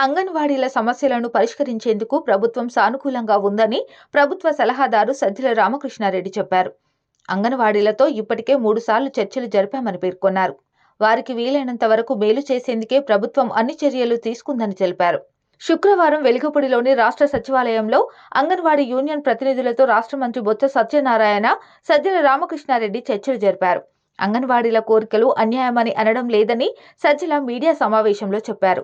అంగన్వాడీల సమస్యలను పరిష్కరించేందుకు ప్రభుత్వం సానుకూలంగా ఉందని ప్రభుత్వ సలహాదారు సజ్జల రామకృష్ణారెడ్డి చెప్పారు. అంగన్వాడీలతో ఇప్పటికే మూడుసార్లు చర్చలు జరిపామని పేర్కొన్నారు. వారికి వీలైనంత వరకు మేలు చేసేందుకే ప్రభుత్వం అన్ని చర్యలు తీసుకుందని తెలిపారు. శుక్రవారం వెలుగుపూడిలోని రాష్ట్ర సచివాలయంలో అంగన్వాడీ యూనియన్ ప్రతినిధులతో రాష్ట్ర మంత్రి బొత్స సత్యనారాయణ సజ్జల రామకృష్ణారెడ్డి చర్చలు జరిపారు. అంగన్వాడీల కోరికలు అన్యాయమని అనడం లేదని సజ్జల మీడియా సమావేశంలో చెప్పారు.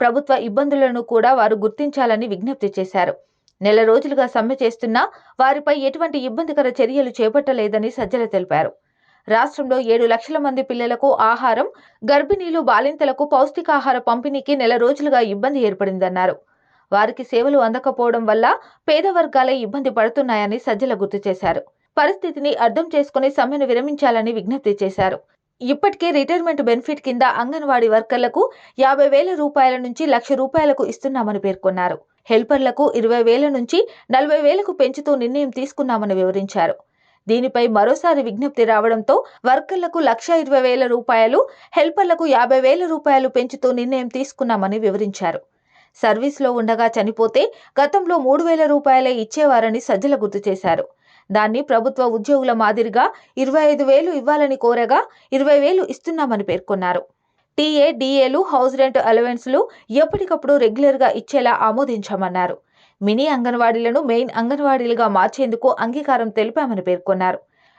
ప్రభుత్వ ఇబ్బందులను కూడా వారు గుర్తించాలని విజ్ఞప్తి చేశారు. నెల రోజులుగా సమ్మె చేస్తున్నా వారిపై ఎటువంటి ఇబ్బందికర చర్యలు చేపట్టలేదని సజ్జల తెలిపారు. రాష్ట్రంలో ఏడు లక్షల మంది పిల్లలకు ఆహారం గర్భిణీలు బాలింతలకు పౌష్టికాహార పంపిణీకి నెల రోజులుగా ఇబ్బంది ఏర్పడిందన్నారు. వారికి సేవలు అందకపోవడం వల్ల పేద వర్గాలే ఇబ్బంది పడుతున్నాయని సజ్జల గుర్తు చేశారు. పరిస్థితిని అర్థం చేసుకుని సమ్మెను విరమించాలని విజ్ఞప్తి చేశారు. ఇప్పటికే రిటైర్మెంట్ బెనిఫిట్ కింద అంగన్వాడీ వర్కర్లకు యాభై వేల రూపాయల నుంచి లక్ష రూపాయలకు ఇస్తున్నామని పేర్కొన్నారు. హెల్పర్లకు ఇరవై వేల నుంచి నలభై వేలకు పెంచుతూ నిర్ణయం తీసుకున్నామని వివరించారు. దీనిపై మరోసారి విజ్ఞప్తి రావడంతో వర్కర్లకు లక్ష ఇరవై వేల రూపాయలు హెల్పర్లకు యాభై వేల రూపాయలు పెంచుతూ నిర్ణయం తీసుకున్నామని వివరించారు. సర్వీస్లో ఉండగా చనిపోతే గతంలో మూడు వేల రూపాయలే ఇచ్చేవారని సజ్జల గుర్తు చేశారు. దాన్ని ప్రభుత్వ ఉద్యోగుల మాదిరిగా ఇరవై ఐదు వేలు ఇవ్వాలని కోరగా ఇరవై వేలు ఇస్తున్నామని పేర్కొన్నారు. టీఏ డిఏలు హౌస్ రెంట్ అలవెన్స్లు ఎప్పటికప్పుడు రెగ్యులర్గా ఇచ్చేలా ఆమోదించామన్నారు. మినీ అంగన్వాడీలను మెయిన్ అంగన్వాడీలుగా మార్చేందుకు అంగీకారం తెలిపామని పేర్కొన్నారు.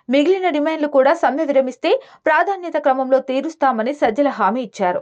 మిగిలిన డిమాండ్లు కూడా సమ్మె విరమిస్తే ప్రాధాన్యత క్రమంలో తీరుస్తామని సజ్జల హామీ ఇచ్చారు.